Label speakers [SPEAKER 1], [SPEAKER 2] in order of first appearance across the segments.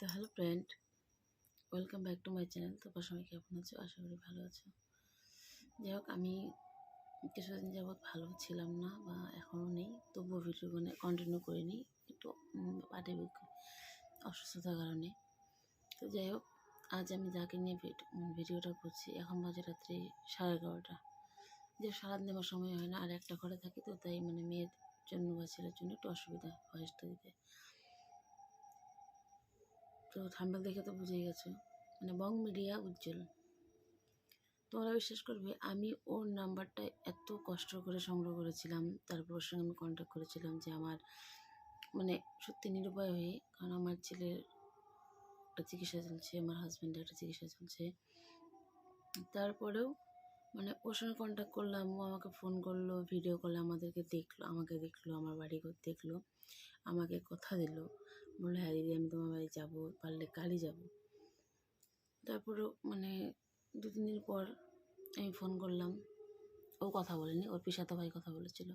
[SPEAKER 1] তো hello friend, welcome back to my channel. তো সবাই কেমন আছো? আশা করি ভালো আছো। যাই হোক, আমি কিছুদিন যাবৎ ভালো ছিলাম না বা এখনও নেই, তবুও ভিডিও মানে কন্টিনিউ করিনি, একটু পাটে অসুস্থতার কারণে। তো যাই হোক, আজ আমি যাকে নিয়ে ভিড- ভিডিওটা করছি, এখন বাজে রাত্রি সাড়ে এগারোটা। যে সারাদিন আমার সময় হয় না, আর একটা ঘরে থাকি তো তাই মানে মেয়ের জন্য বা ছেলের জন্য একটু অসুবিধা ভয়েসটা দিতে। তো থাম্বেল দেখে তো বুঝেই গেছো। মানে বং মিডিয়া উজ্জ্বল। তোমরা বিশ্বাস করবে, আমি ওর নাম্বারটা এত কষ্ট করে সংগ্রহ করেছিলাম, তারপর ওর সঙ্গে আমি কন্ট্যাক্ট করেছিলাম যে আমার মানে সত্যি নিরুপায় হয়ে, কারণ আমার ছেলের একটা চিকিৎসা চলছে, আমার হাজব্যান্ডের একটা চিকিৎসা চলছে। তারপরেও মানে ওর সঙ্গে কন্ট্যাক্ট করলাম ও আমাকে ফোন করল ভিডিও কলে আমাদেরকে দেখল আমাকে দেখল আমার বাড়ি ঘর দেখল আমাকে কথা দিল। বলল হ্যাঁ দিদি আমি তোমার বাড়ি যাব পারলে কালই যাব। তারপরেও মানে দু তিন দিন পর আমি ফোন করলাম। ও কথা বলেনি ওর পিসাতো ভাই কথা বলেছিল।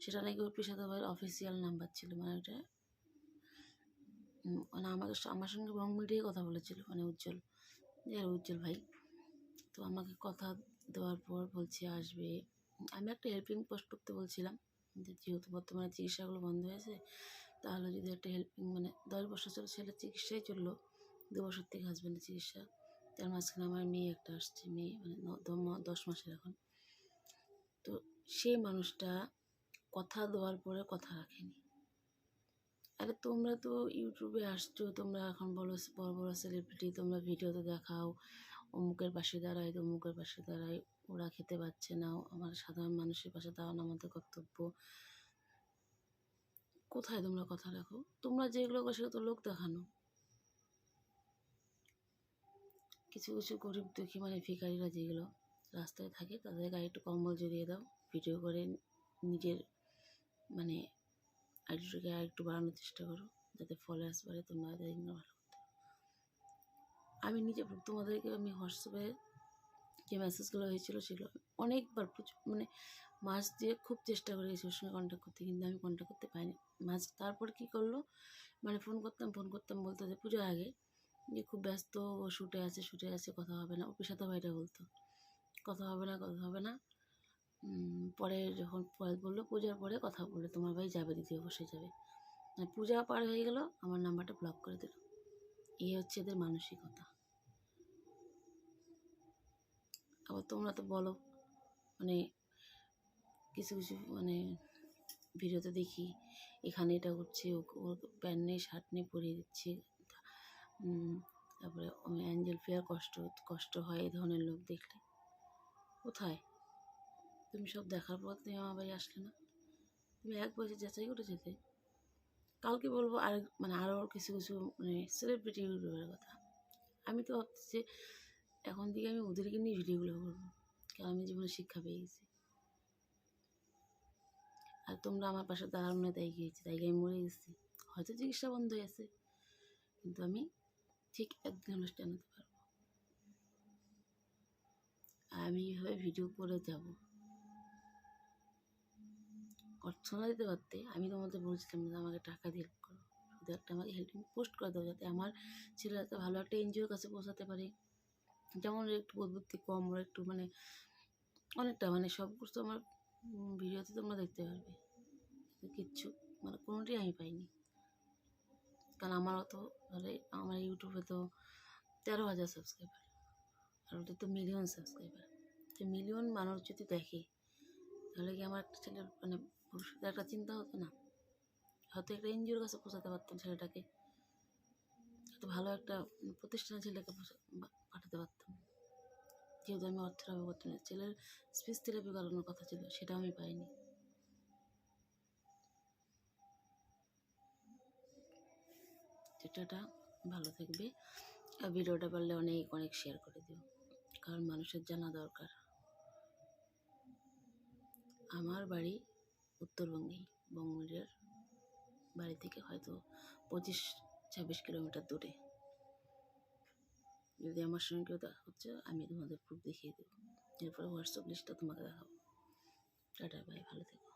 [SPEAKER 1] সেটা নাকি ওর পিসাতো ভাইয়ের অফিসিয়াল নাম্বার ছিল মানে ওটা মানে আমাকে আমার সঙ্গে রং মিডিয়ায় কথা বলেছিল মানে উজ্জ্বল হোক, উজ্জ্বল ভাই। তো আমাকে কথা দেওয়ার পর বলছে আসবে। আমি একটা হেল্পিং পোস্ট করতে বলছিলাম যেহেতু বর্তমানে চিকিৎসাগুলো বন্ধ হয়েছে, তাহলে যদি একটা হেল্পিং মানে দশ বছর চলে ছেলের চিকিৎসাই চলল, দু বছর থেকে হাজব্যান্ডের চিকিৎসা। তার মাঝখানে আমার মেয়ে একটা আসছে, মেয়ে মানে দশ মাসের এখন। তো সেই মানুষটা কথা দেওয়ার পরে কথা রাখেনি। আরে তোমরা তো ইউটিউবে আসছো, তোমরা এখন বলো বড় বড় সেলিব্রিটি তোমরা ভিডিওতে দেখাও অমুকের পাশে দাঁড়ায় অমুকের পাশে দাঁড়ায়। ওরা খেতে পাচ্ছে না। আমার সাধারণ মানুষের পাশে দাঁড়ানো আমাদের কর্তব্য। কোথায় তোমরা কথা রাখো? তোমরা যেগুলো করো সেগুলো তো লোক দেখানো। কিছু কিছু গরিব দুঃখী মানে ভিখারিরা যেগুলো রাস্তায় থাকে তাদের গায়ে একটু কম্বল জড়িয়ে দাও, ভিডিও করে নিজের মানে আইডিটাকে আর একটু বাড়ানোর চেষ্টা করো, যাতে ফলোয়ার্স বাড়ে, তোমরা তাদের ভালো। আমি নিজে তোমাদেরকে আমি হোয়াটসঅ্যাপে যে মেসেজগুলো হয়েছিল সেগুলো অনেকবার প্রচুর মানে মাস দিয়ে খুব চেষ্টা করেছি ওর সঙ্গে কন্ট্যাক্ট করতে, কিন্তু আমি কন্ট্যাক্ট করতে পারিনি। মাস, তারপর কী করল? মানে ফোন করতাম ফোন করতাম বলতো যে পুজোর আগে। যে, খুব ব্যস্ত, ও শুটে আছে শুটে আছে, কথা হবে না। ওর সাথে ভাইটা বলতো, কথা হবে না, কথা হবে না। পরে যখন পরে বলল, পূজার পরে কথা বলল তোমার ভাই যাবে দিদি অবশ্যই যাবে। পূজা পার হয়ে গেল, আমার নাম্বারটা ব্লক করে দিল। এই হচ্ছে এদের মানসিকতা। আবার তোমরা তো বলো মানে কিছু কিছু মানে ভিডিওতে দেখি, এখানে এটা ও- ওর প্যান্ট নেই, শার্ট নেই, পরিয়ে দিচ্ছে। তারপরে অ্যাঞ্জেল ফেয়ার কষ্ট কষ্ট হয় এই ধরনের লোক দেখলে। কোথায়? তুমি সব দেখার পর তুমি আমার বাড়ি আসলে না। তুমি এক বছর যাচাই করে যেতে কালকে বলব আর মানে আরও কিছু কিছু মানে সেলিব্রিটি ইউটিউবের কথা। আমি তো ভাবছি যে এখন থেকে আমি ওদেরকে নিয়ে ভিডিওগুলো করব কারণ আমি জীবনে শিক্ষা পেয়ে গেছি। আর তোমরা আমার পাশে দাঁড়ানো না, তাই গিয়েছি তাই আমি মরে গেছি? হয়তো চিকিৎসা বন্ধ হয়ে আছে, কিন্তু আমি ঠিক একদিন অনুষ্ঠান হতে পারব। আর আমি এইভাবে ভিডিও করে যাব? না দিতে পারতে আমি তোমাদের বলছিলাম যে আমাকে টাকা দিয়ে করো। শুধু একটা আমাকে হেল্পিং পোস্ট করে দেবো যাতে আমার ছেলে যাতে ভালো একটা এনজিওর কাছে পৌঁছাতে পারে। যেমন একটু বুদ্ধি কম, ওর একটু মানে অনেকটা মানে সব কিছু আমার ভিডিওতে তোমরা দেখতে পারবে। কিচ্ছু মানে কোনোটাই আমি পাইনি। কারণ আমার তো মানে আমার ইউটিউবে তো তেরো হাজার সাবস্ক্রাইবার আর ওদের তো মিলিয়ন সাবস্ক্রাইবার তো মিলিয়ন মানুষ যদি দেখে তাহলে কি আমার একটা ছেলের মানে ভবিষ্যতে একটা চিন্তা হতো না? হয়তো একটা এনজিওর কাছে পৌঁছাতে পারতাম ছেলেটাকে। হয়তো ভালো একটা প্রতিষ্ঠানের ছেলেকে পাঠাতে পারতাম। যেহেতু আমি অর্থের অভাব করতাম না। ছেলের স্পিচ থেরাপি করানোর কথা ছিল, সেটা আমি পাইনি। যেটাটা ভালো থাকবে। আর ভিডিওটা পারলে অনেক অনেক শেয়ার করে দিও। কারণ মানুষের জানা দরকার। আমার বাড়ি উত্তরবঙ্গেই বঙ্গমুড়িয়ার বাড়ি থেকে হয়তো পঁচিশ, ছাব্বিশ কিলোমিটার দূরে। যদি আমার সঙ্গে কেউ দেখা হচ্ছে, আমি তোমাদের প্রুফ দেখিয়ে দেবো। এরপরে হোয়াটসঅ্যাপ লিস্টটা তোমাকে দেখাবো। টাটা ভাই ভালো থেকো।